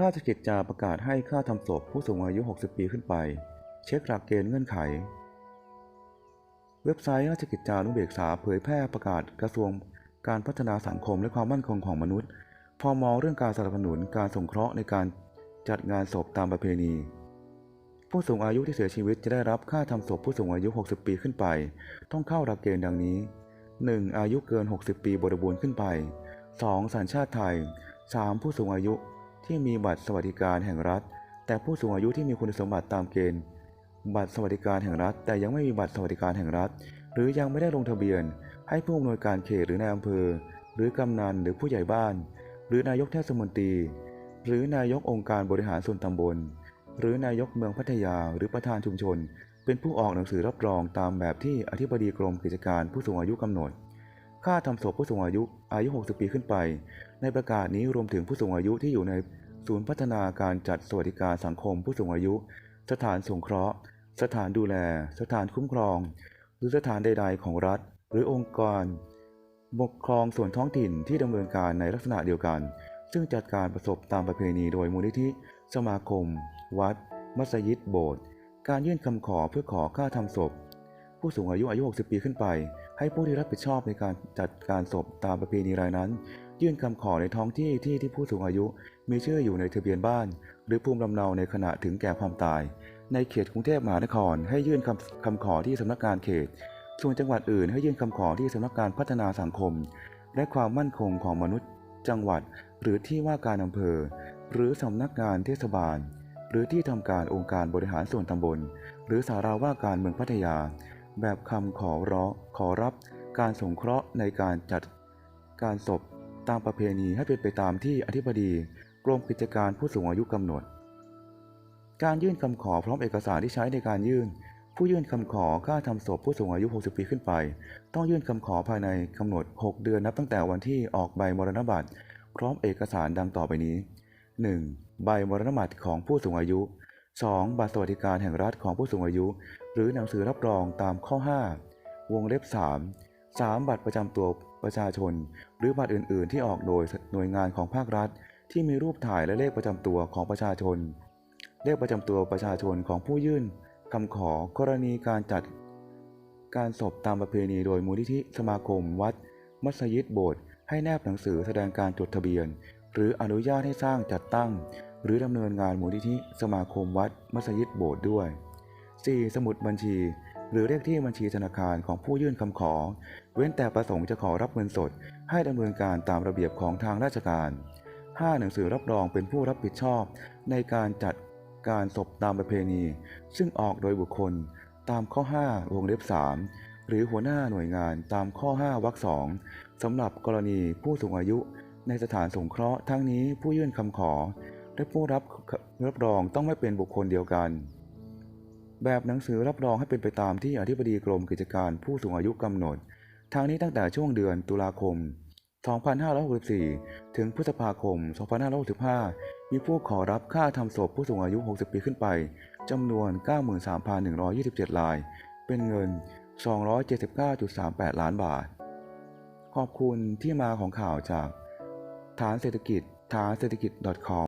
ราชกิจจาประกาศให้ค่าทำศพผู้สูงอายุ 60 ปีขึ้นไป เช็คหลักเกณฑ์เงื่อนไข เว็บไซต์ราชกิจจานุเบกษาเผยแพร่ประกาศกระทรวงการพัฒนาสังคมและความมั่นคงของมนุษย์ พอมเรื่องการสนับสนุนการสงเคราะห์ในการจัดงานศพตามประเพณี ผู้สูงอายุที่เสียชีวิตจะได้รับค่าทำศพผู้สูงอายุ 60 ปีขึ้นไป ต้องเข้าหลักเกณฑ์ดังนี้ 1. อายุเกิน 60 ปีบริบูรณ์ขึ้นไป 2. สัญชาติไทย 3. ผู้สูงอายุ ที่มีบัตรสวัสดิการแห่งรัฐ แต่ผู้สูงอายุที่มีคุณสมบัติตามเกณฑ์ บัตรสวัสดิการแห่งรัฐ แต่ยังไม่มีบัตรสวัสดิการแห่งรัฐ หรือยังไม่ได้ลงทะเบียน ให้ผู้อำนวยการเขตหรือนายอำเภอ หรือกำนันหรือผู้ใหญ่บ้าน หรือนายกเทศมนตรี หรือนายกองค์การบริหารส่วนตำบล หรือนายกเมืองพัทยาหรือประธานชุมชน เป็นผู้ออกหนังสือรับรองตามแบบที่อธิบดีกรมกิจการผู้สูงอายุกำหนดค่าทำศพผู้สูงอายุอายุ 60 ปีขึ้นไป ในประกาศนี้รวมถึงผู้สูงอายุที่อยู่ใน ศูนย์พัฒนาการจัดสวัสดิการสังคมผู้สูงอายุ สถานสงเคราะห์ สถานดูแล สถานคุ้มครอง หรือสถานใด ๆ ของรัฐ หรือองค์กรปกครองส่วนท้องถิ่นที่ดำเนินการในลักษณะเดียวกัน ซึ่งจัดการประสบตามประเพณีโดยมูลนิธิ สมาคม วัด มัสยิด โบสถ์ การยื่นคำขอเพื่อขอค่าทำศพ ผู้สูงอายุอายุ 60 ปีขึ้นไป ให้ผู้ที่รับผิดชอบในการจัดการศพตามประเพณีรายนั้น ยื่นคำขอในท้องที่ที่ที่ผู้สูงอายุ มีชื่ออยู่ในทะเบียนบ้าน หรือภูมิลำเนาในขณะถึงแก่ความตาย ในเขตกรุงเทพมหานคร ให้ยื่นคำคำขอที่สำนักงานเขต ส่วนจังหวัดอื่นให้ยื่นคำขอที่สำนักงานพัฒนาสังคม และความมั่นคงของมนุษย์ จังหวัด หรือที่ว่าการอำเภอ หรือสำนักงานเทศบาล หรือที่ทำการองค์การบริหารส่วนตำบล หรือสาราว่าการเมืองพัทยา แบบคำขอร้องขอรับ การสงเคราะห์ในการจัดการศพตามประเพณีให้เป็นไปตามที่อธิบดี กรมกิจการผู้สูงอายุกำหนด การยื่นคำขอพร้อมเอกสารที่ใช้ในการยื่น ผู้ยื่นคำขอค่าทำศพผู้สูงอายุ 60 ปีขึ้นไป ต้องยื่นคำขอภายในกำหนด 6 เดือนนับตั้งแต่วันที่ออกใบมรณบัตรพร้อมเอกสารดังต่อไปนี้ 1. ใบมรณบัตรของผู้สูงอายุ 2. บัตรสวัสดิการแห่งรัฐของผู้สูงอายุ หรือหนังสือรับรองตามข้อ 5 วงเล็บ 3 3. บัตรประจำตัวประชาชน หรือบัตรอื่น ๆ ที่ออกโดยหน่วยงานของภาครัฐ ที่มีรูปถ่ายและเลขประจำตัวของประชาชน เลขประจำตัวประชาชนของผู้ยื่นคำขอกรณีการจัด การศพตามประเพณีโดยมูลนิธิสมาคม วัด มัสยิดโบสถ์ให้แนบหนังสือแสดงการจดทะเบียน หรืออนุญาตให้สร้างจัดตั้ง หรือดำเนินงานมูลนิธิสมาคมวัด มัสยิดโบสถ์ด้วย 4. สมุดบัญชี หรือเลขที่บัญชีธนาคารของผู้ยื่นคำขอ เว้นแต่ประสงค์จะขอรับเงินสด ให้ดำเนินการตามระเบียบของทางราชการ 5. หนังสือรับรองเป็นผู้รับผิดชอบ ในการจัดการศพตามประเพณี ซึ่งออกโดยบุคคล ตามข้อ 5 วงเล็บ 3 หรือหัวหน้าหน่วยงานตามข้อ 5วรรคสองสำหรับกรณีผู้สูงอายุ ในสถานสงเคราะห์ทั้งนี้ผู้ยื่นคำขอ และผู้รับรับรองต้องไม่เป็นบุคคลเดียวกัน แบบหนังสือรับรองให้เป็นไปตามที่อธิบดีกรมกิจการผู้สูงอายุกำหนดทางนี้ตั้งแต่ช่วงเดือนตุลาคม 2564 ถึงพฤษภาคม 2565 มีผู้ขอรับค่าทำศพผู้สูงอายุ 60 ปีขึ้นไปจำนวน 93,127 ราย เป็นเงิน 279.38 ล้านบาท ขอบคุณที่มาของข่าวจาก ฐานเศรษฐกิจฐานเศรษฐกิจ .com